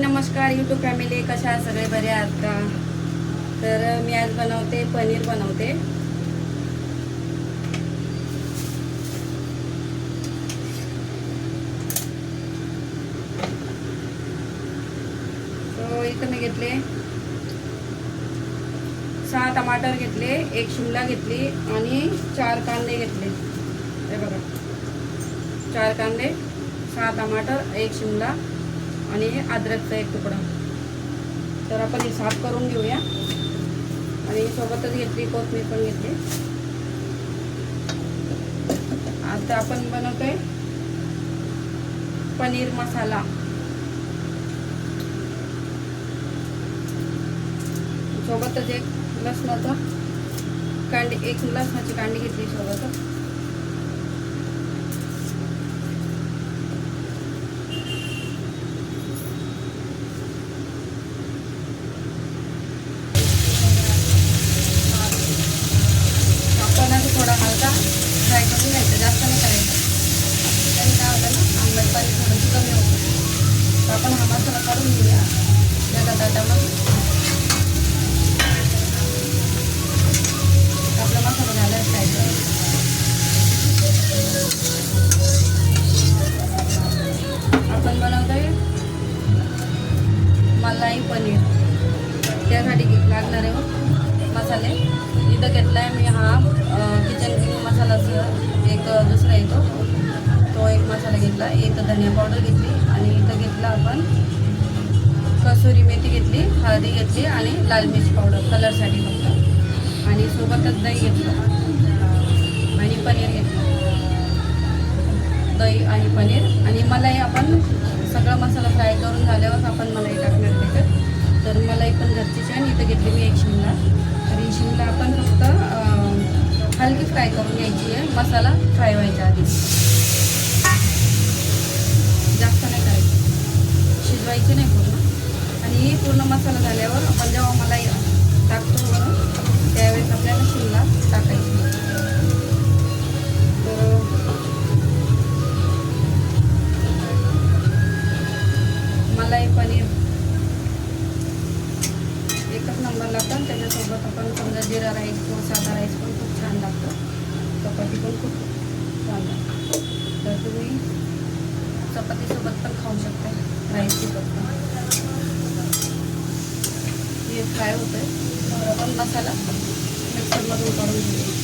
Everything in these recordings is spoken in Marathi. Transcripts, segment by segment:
नमस्कार यूट्यूब फॅमिली कशा सगळे बरे आहात का? तर मी आज बनवते पनीर बनवते. So इथं मी घेतले सहा टमाटर घेतले एक शिमला घेतली आणि चार कांदे घेतले. हे बघा. चार कांदे सहा टमाटर एक शिमला. आणि अद्रकचा एक तुकडा. तर आपण हे साफ करून घेऊया. आणि सोबतच घेतली कोथमीर पण घेतली. आता आपण बनवतोय पनीर मसाला. सोबतच एक लसणाचा कांडी एक लसणाची कांडी घेतली सोबतच. तर धनिया पावडर घेतली आणि इथं घेतला आपण कसुरी मेथी घेतली हळदी घेतली आणि लाल मिरची पावडर कलरसाठी फक्त. आणि सोबतच दही घेतलं. आणि पनीर घेतलं. दही आणि पनीर. आणि मलाई आपण सगळा मसाला फ्राय करून झाल्यावर आपण मलाई टाकणार त्याच्यात. तर मलाई पण घरचीच आहे आणि इथं घेतली मी एक शिमला. तर ही शिमला आपण फक्त हलकी फ्राय करून घ्यायची आहे. मसाला फ्राय व्हायच्या आधी. करायचं नाही पूर्ण. आणि पूर्ण मसाला झाल्यावर आपण जेव्हा मला टाकतो त्यावेळेस आपल्याला शिमला टाकायची. तर मलाई पनीर. एकच नंबर लागतं त्याच्यासोबत आपण समजा जिरा राईस किंवा साधा राईस पण खूप छान लागतं. चपाती पण खूप छान लागतं. चपातीसोबत पण खाऊ शकता. राईससोबत पण हे फ्राय होतं आहे मसाला मिक्सरमधून काढून घेऊ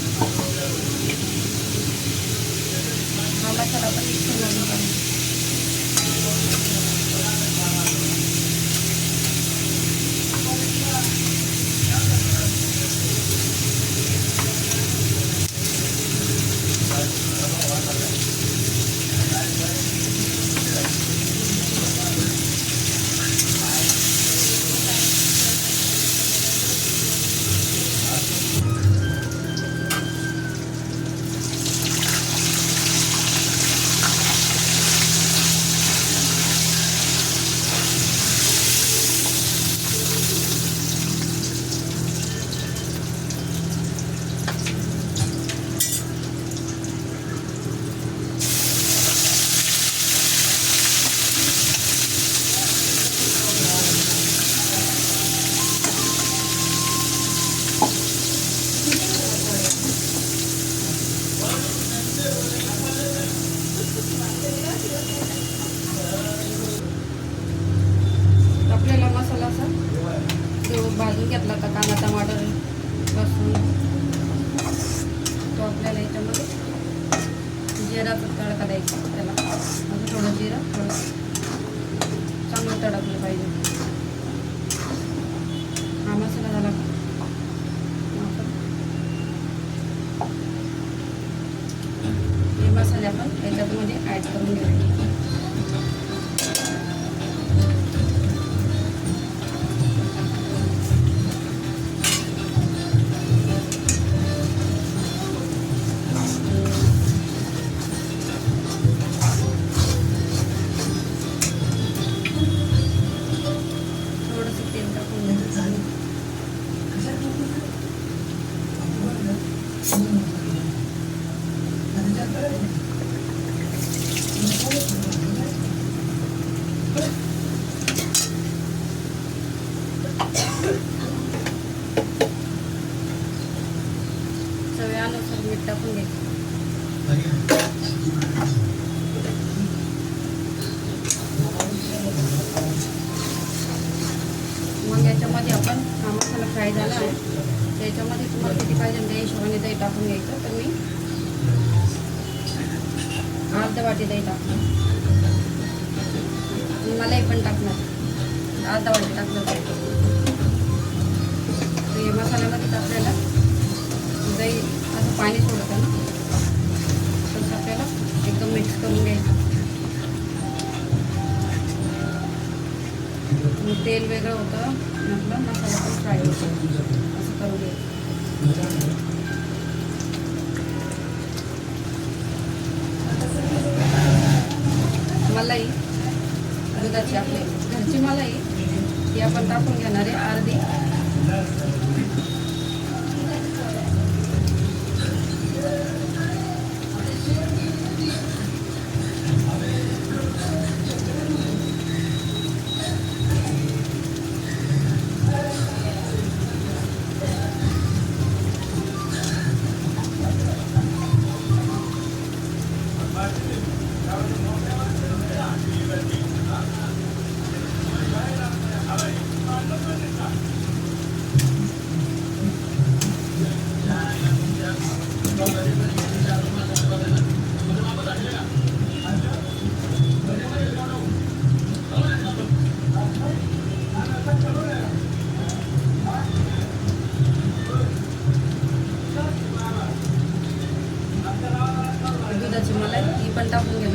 घेतला का कांदा टमाटर लसूण तो आपल्याला याच्यामध्ये जिराचा तडका द्यायचा. त्याला म्हणजे थोडं जिरा थोडं चांगलं तडकलं पाहिजे. पण हा मसाला फ्राय झाला आहे. त्याच्यामध्ये तुम्हाला किती पाहिजे त्या हिशोबाने दही टाकून घ्यायचं. तर मी अर्धा वाटी दही टाकणार. मलाही पण टाकणार. अर्धा वाटी टाकणार. तर ते मसाल्यामध्ये आपल्याला दही असं पाणी सोडतं ना. तसं आपल्याला एकदम मिक्स करून घ्यायचं. तेल वेगळं होतं. आणि मसाला पण फ्राय असं घ्यायचं मलाई दुधाची आपली घरची मलाई ही आपण टाकून घेणार आहे अर्धी. दुधाची मला ती पण टाकून घेणार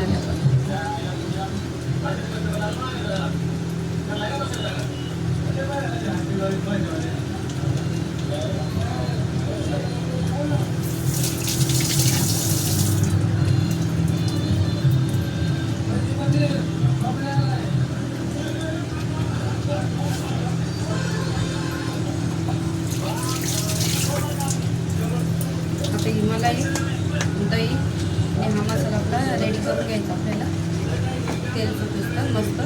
आता दही आणि हा मसाला आपला रेडी करून घ्यायचा आपल्याला. तेल सुटतं मस्त.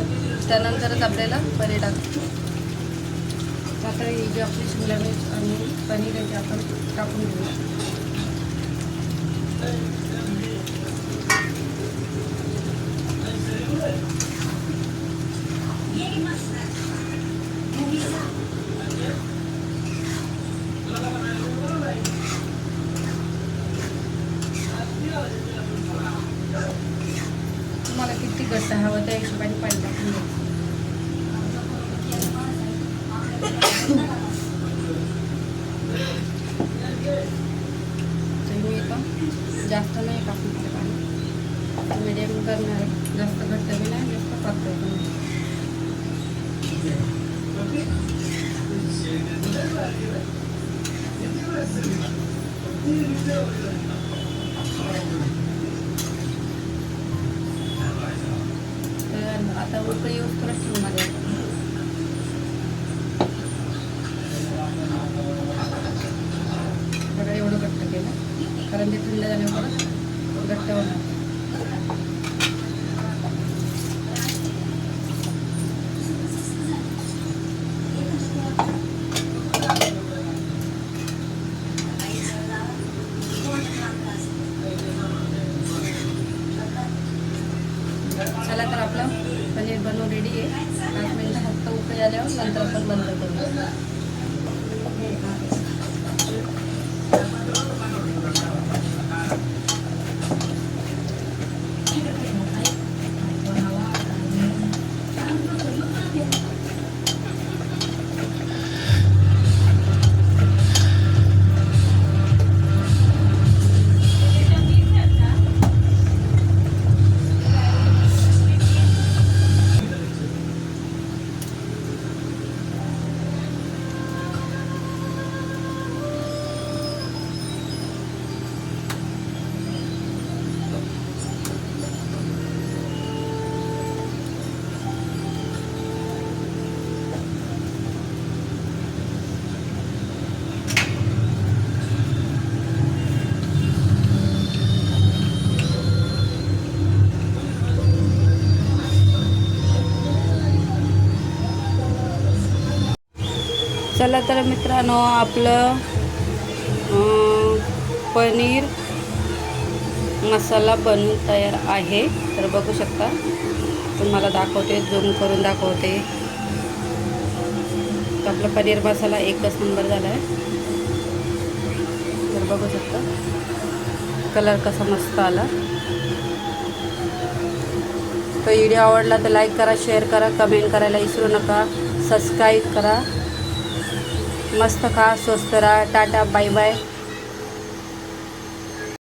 त्यानंतरच आपल्याला पनीर टाकतो आता ही जी आपली शिमला मिर्च आणि पनीर आहे ते आपण टाकून घेऊया तुम्हाला किती घट्ट हवं त्या हिशोबाने मी जास्त नाही टाकून दिलं पाणी? मीडियम करणार जास्त घट्ट बी नाही जास्त पातळ पण नाही. आता उकळी यूज करत बघा एवढं घट्ट केलं. कारण ते थंड झाल्यावर परत घट्ट होणार. पण रेडी आहे. पाच मिनिटं फक्त उकळी आल्यावर नंतर आपण बंद करू चला तर मित्रांनो आपलं पनीर मसाला बनवून तयार आहे. तर बघू शकता तुम्हाला दाखवते झूम करून दाखवते. तर आपला पनीर मसाला एकच नंबर झाला आहे तर बघू शकता कलर कसा मस्त आला. तो व्हिडिओ आवडला तर लाईक करा शेअर करा कमेंट करायला विसरू नका. सबस्क्राईब करा. मस्त खा स्वस्त राहा टाटा बाय बाय.